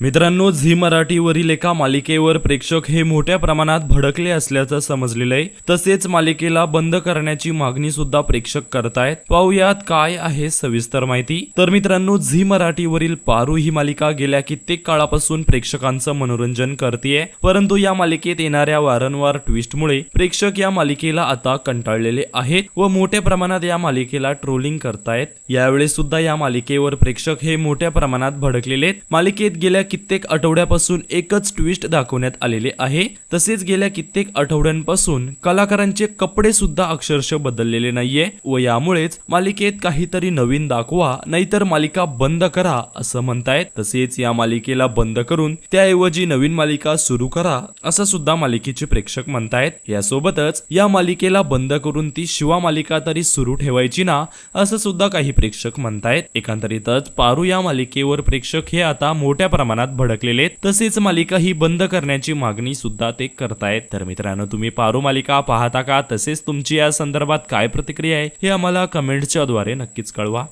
मित्रांनो झी मराठीवरील एका मालिकेवर प्रेक्षक हे मोठ्या प्रमाणात भडकले असल्याचं समजलेलं आहे तसेच मालिकेला बंद करण्याची मागणी सुद्धा प्रेक्षक करतायत. पाहुयात काय आहे सविस्तर माहिती. तर मित्रांनो झी मराठीवरील पारू ही मालिका गेल्या कित्येक काळापासून प्रेक्षकांचं मनोरंजन करतेय. परंतु या मालिकेत येणाऱ्या वारंवार ट्विस्टमुळे प्रेक्षक या मालिकेला आता कंटाळलेले आहेत व मोठ्या प्रमाणात या मालिकेला ट्रोलिंग करतायत. यावेळी सुद्धा या मालिकेवर प्रेक्षक हे मोठ्या प्रमाणात भडकलेले आहेत मालिकेत गेल्या कित्येक आठवड्यापासून एकच ट्विस्ट दाखवण्यात आलेले आहे. तसेच गेल्या कित्येक आठवड्यांपासून कलाकारांचे कपडे सुद्धा अक्षरशः बदललेले नाहीये व यामुळेच मालिकेत काहीतरी नवीन दाखवा नाहीतर मालिका बंद करा असं म्हणतायत. तसेच या मालिकेला बंद करून त्याऐवजी नवीन मालिका सुरू करा असं सुद्धा मालिकेचे प्रेक्षक म्हणतायत. यासोबतच या मालिकेला बंद करून ती शिवा मालिका तरी सुरू ठेवायची ना असं सुद्धा काही प्रेक्षक म्हणतायत. एकंदरीतच पारू या मालिकेवर प्रेक्षक हे आता मोठ्या प्रमाणात भडकलेले तसेच मालिका ही बंद करण्याची मागणी सुद्धा ते करतायत. तर मित्रांनो तुम्ही पारू मालिका पाहता का? तसेच तुमची या संदर्भात काय प्रतिक्रिया आहे हे आम्हाला कमेंटच्या द्वारे नक्कीच कळवा.